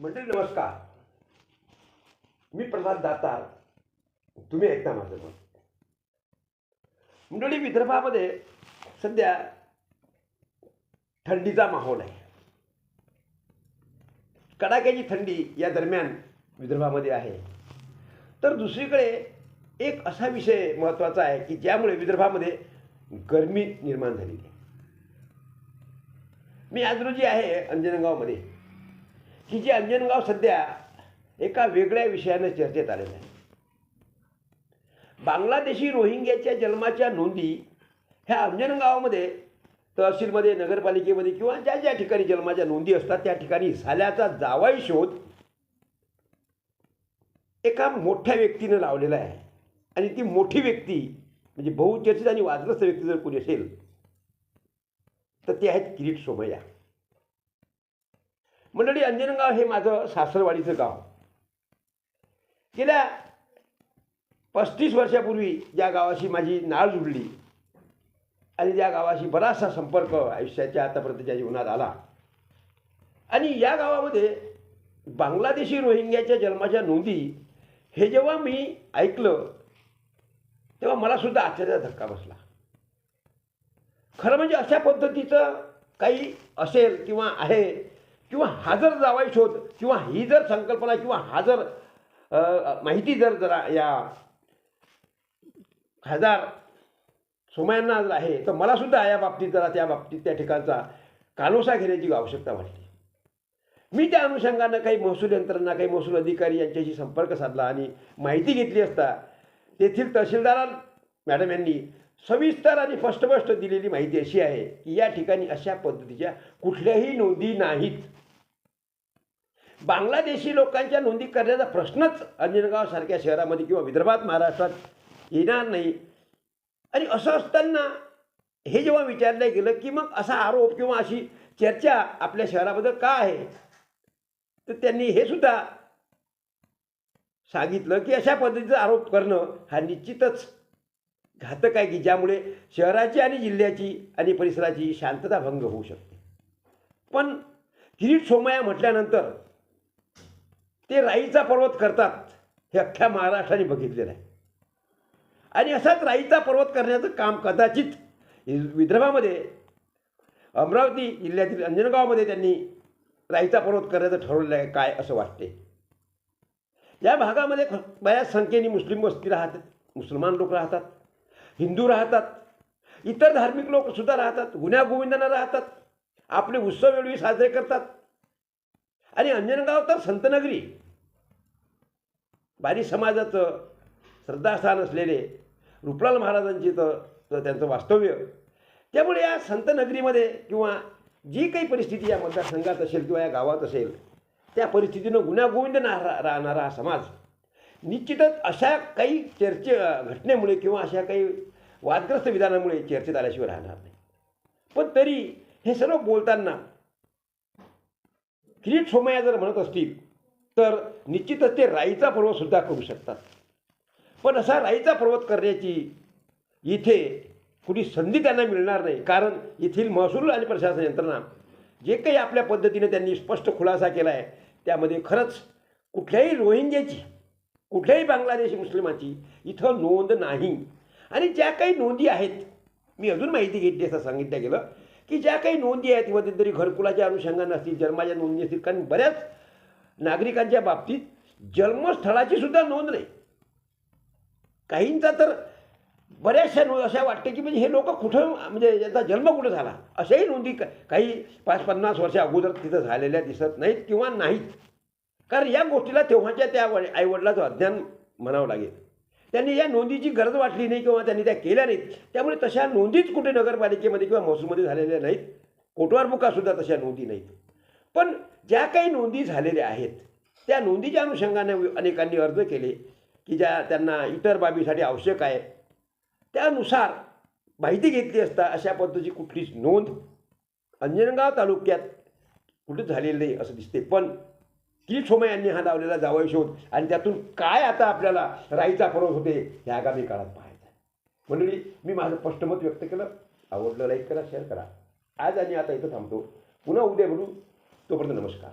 मंडळी नमस्कार. मी प्रसाद दातार. तुम्ही ऐकता माझं मत मंडळी विदर्भामध्ये सध्या थंडीचा माहोल आहे. कडाक्याची थंडी या दरम्यान विदर्भामध्ये आहे. तर दुसरीकडे एक असा विषय महत्त्वाचा आहे की ज्यामुळे विदर्भामध्ये गरमी निर्माण झालेली आहे. मी आज रोजी आहे अंजनगावमध्ये. की जे अंजनगाव सध्या एका वेगळ्या विषयानं चर्चेत आलेलं आहे. बांगलादेशी रोहिंग्याच्या जन्माच्या नोंदी ह्या अंजनगावामध्ये तहसीलमध्ये नगरपालिकेमध्ये किंवा ज्या ज्या ठिकाणी जन्माच्या नोंदी असतात त्या ठिकाणी झाल्याचा जावाई शोध एका मोठ्या व्यक्तीनं लावलेला आहे. आणि ती मोठी व्यक्ती म्हणजे बहुचर्चित आणि वादग्रस्त व्यक्ती जर कोणी असेल तर ते आहेत किरीट सोमय्या. मंडळी अंजनगाव हे माझं सासरवाडीचं गाव. गेल्या पस्तीस वर्षापूर्वी ज्या गावाशी माझी नाळ जुडली आणि त्या गावाशी बराचसा संपर्क आयुष्याच्या आतापर्यंतच्या जीवनात आला. आणि या गावामध्ये बांगलादेशी रोहिंग्याच्या जन्माच्या नोंदी हे जेव्हा मी ऐकलं तेव्हा मला सुद्धा आश्चर्याचा धक्का बसला. खरं म्हणजे अशा पद्धतीचं काही असेल किंवा आहे किंवा हा जर जावाई शोध किंवा ही जर संकल्पना किंवा हा जर माहिती जर जरा या हजार सोमयांना जर आहे तर मला सुद्धा या बाबतीत जरा त्या बाबतीत त्या ठिकाणचा कानोसा घेण्याची आवश्यकता वाटली. मी त्या अनुषंगानं काही महसूल यंत्रणा काही महसूल अधिकारी यांच्याशी संपर्क साधला आणि माहिती घेतली असता तेथील तहसीलदार मॅडम यांनी सविस्तर आणि फस्टफस्ट दिलेली माहिती अशी आहे की या ठिकाणी अशा पद्धतीच्या कुठल्याही नोंदी नाहीत. बांगलादेशी लोकांच्या नोंदी करण्याचा प्रश्नच अंजनगावसारख्या शहरामध्ये किंवा विदर्भात महाराष्ट्रात येणार नाही. आणि असं असताना हे जेव्हा विचारलं गेलं की मग असा आरोप किंवा अशी चर्चा आपल्या शहराबद्दल का आहे? तर त्यांनी हे सुद्धा सांगितलं की अशा पद्धतीचा आरोप करणं हा निश्चितच घातक आहे की ज्यामुळे शहराची आणि जिल्ह्याची आणि परिसराची शांतता भंग होऊ शकते. पण किरीट सोमया म्हटल्यानंतर ते राईचा पर्वत करतात. हे अख्ख्या महाराष्ट्राने बघितलेलं आहे. आणि असाच राईचा पर्वत करण्याचं काम कदाचित विदर्भामध्ये अमरावती जिल्ह्यातील अंजनगावमध्ये त्यांनी राईचा पर्वत करण्याचं ठरवलेलं आहे काय असं वाटते? या भागामध्ये बऱ्याच संख्येने मुस्लिम वस्ती राहतात मुसलमान लोक राहतात हिंदू राहतात इतर धार्मिक लोकसुद्धा राहतात गुन्ह्या गोविंदांना राहतात आपले उत्सव वेळी साजरे करतात. आणि अंजनगाव तर संतनगरी. बारी समाजाचं श्रद्धास्थान असलेले रुपलाल महाराजांची तर त्यांचं वास्तव्य. त्यामुळे या संतनगरीमध्ये किंवा जी काही परिस्थिती या मतदारसंघात असेल किंवा या गावात असेल त्या परिस्थितीनं गुन्हागोविंद ना राहणारा हा समाज. निश्चितच अशा काही चर्चे घटनेमुळे किंवा अशा काही वादग्रस्त विधानामुळे चर्चेत आल्याशिवाय राहणार नाही. पण तरी हे सर्व बोलताना किरीट सोमया जर म्हणत असतील तर निश्चितच ते राईचा पर्वतसुद्धा करू शकतात. पण असा राईचा पर्वत करण्याची इथे कुठे संधी त्यांना मिळणार नाही. कारण येथील महसूल आणि प्रशासन यंत्रणा जे काही आपल्या पद्धतीने त्यांनी स्पष्ट खुलासा केला आहे त्यामध्ये खरंच कुठल्याही रोहिंग्याची कुठल्याही बांगलादेशी मुस्लिमाची इथं नोंद नाही. आणि ज्या काही नोंदी आहेत मी अजून माहिती घेतली असं सांगितलं गेलं की ज्या काही नोंदी आहेत मध्यंतरी घरकुलाच्या अनुषंगाने असतील जन्माच्या नोंदी असतील कारण बऱ्याच नागरिकांच्या बाबतीत जन्मस्थळाची सुद्धा नोंद नाही. काहींचा तर बऱ्याचशा नोंद अशा वाटते की म्हणजे हे लोक कुठं म्हणजे यांचा जन्म कुठं झाला? अशाही नोंदी काही पाच पन्नास वर्ष अगोदर तिथं झालेल्या दिसत नाहीत किंवा नाहीत. कारण या गोष्टीला तेव्हाच्या त्या आईवडिलाचं अज्ञान म्हणावं लागेल. त्यांनी या नोंदीची गरज वाटली नाही किंवा त्यांनी त्या केल्या नाहीत त्यामुळे तशा नोंदीच कुठे नगरपालिकेमध्ये किंवा महसूलमध्ये झालेल्या नाहीत. कोटवारमुखासुद्धा तशा नोंदी नाहीत. पण ज्या काही नोंदी झालेल्या आहेत त्या नोंदीच्या अनुषंगाने अनेकांनी अर्ज केले की ज्या त्यांना इतर बाबीसाठी आवश्यक आहे त्यानुसार माहिती घेतली असता अशा पद्धतीची कुठलीच नोंद अंजनगाव तालुक्यात कुठं झालेली नाही असं दिसते. पण की सोमय यांनी हा लावलेला जावई शोध आणि त्यातून काय आता आपल्याला राईचा फरक होते हे आगामी काळात पाहायचं आहे. मंडळी मी माझं स्पष्टमत व्यक्त केलं. आवडलं लाईक करा शेअर करा. आज आणि आता इथं थांबतो. पुन्हा उद्या बोलू. तोपर्यंत नमस्कार.